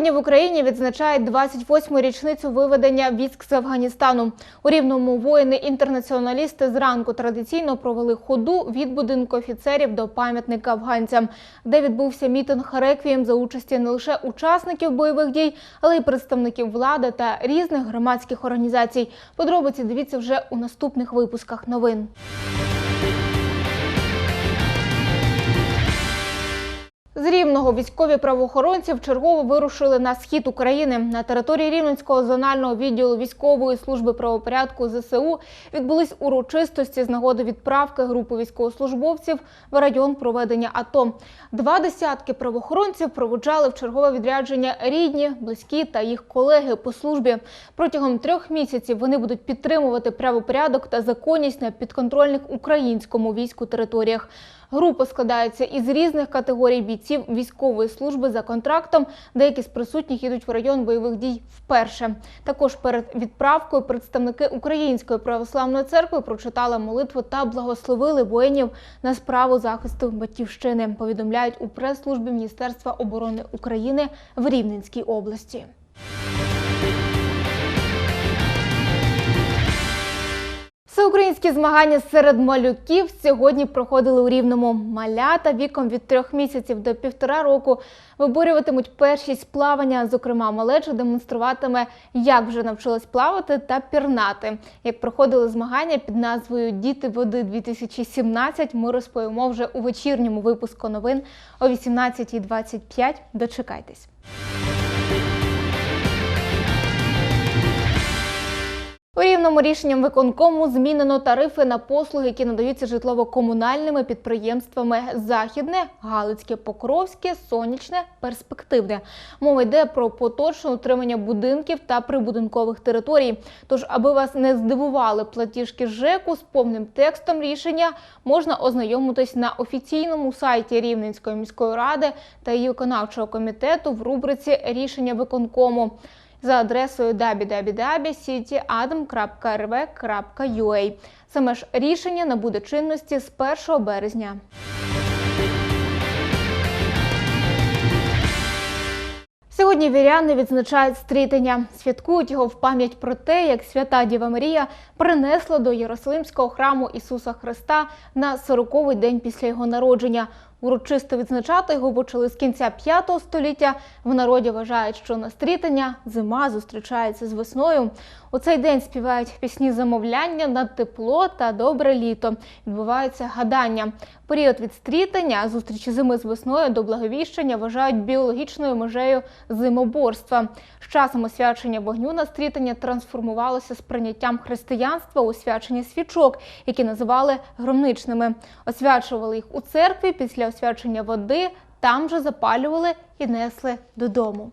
Сьогодні в Україні відзначають 28-му річницю виведення військ з Афганістану. У рівному воїни-інтернаціоналісти зранку традиційно провели ходу від будинку офіцерів до пам'ятника афганцям, де відбувся мітинг реквієм за участі не лише учасників бойових дій, але й представників влади та різних громадських організацій. Подробиці дивіться вже у наступних випусках новин. З Рівного військові правоохоронці вчергово вирушили на схід України. На території Рівненського зонального відділу військової служби правопорядку ЗСУ відбулись урочистості з нагоди відправки групи військовослужбовців в район проведення АТО. Два десятки правоохоронців проводжали в чергове відрядження рідні, близькі та їх колеги по службі. Протягом трьох місяців вони будуть підтримувати правопорядок та законність на підконтрольних українському війську територіях. Група складається із різних категорій бійців військової служби за контрактом. Деякі з присутніх їдуть в район бойових дій вперше. Також перед відправкою представники Української православної церкви прочитали молитву та благословили воїнів на справу захисту батьківщини. Повідомляють у прес-службі Міністерства оборони України в Рівненській області. Всеукраїнські змагання серед малюків сьогодні проходили у Рівному. Малята віком від трьох місяців до півтора року виборюватимуть першість плавання. Зокрема, малеча демонструватиме, як вже навчилась плавати та пірнати. Як проходили змагання під назвою Діти води 2017 Ми розповімо вже у вечірньому випуску новин о 18.25. Дочекайтесь. У рішенням виконкому змінено тарифи на послуги, які надаються житлово-комунальними підприємствами Західне, Галицьке, Покровське, Сонячне, Перспективне. Мова йде про поточне утримання будинків та прибудинкових територій. Тож, аби вас не здивували платіжки ЖЕКу з повним текстом рішення, можна ознайомитись на офіційному сайті Рівненської міської ради та її виконавчого комітету в рубриці Рішення виконкому за адресою www.cityadam.rv.ua. Саме ж рішення набуде чинності з 1 березня. Сьогодні віряни відзначають стрітення, святкують його в пам'ять про те, як свята Діва Марія принесла до Єрусалимського храму Ісуса Христа на 40-й день після його народження. Урочисто відзначати його почали з кінця 5 століття. В народі вважають, що на стрітання зима зустрічається з весною. У цей день співають пісні замовляння на тепло та добре літо. Відбуваються гадання. Період від стрітання, зустрічі зими з весною до благовіщення вважають біологічною межею зимоборства. З часом освячення вогню на стрітання трансформувалося з прийняттям християнства у свячення свічок, які називали громничними. Освячували їх у церкві після освячення води, там же запалювали і несли додому.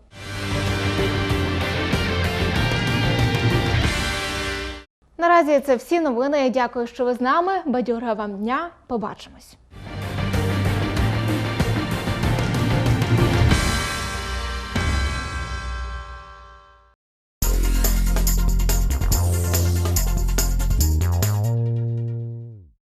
Наразі це всі новини. Дякую, що ви з нами. Бадьора вам дня. Побачимось.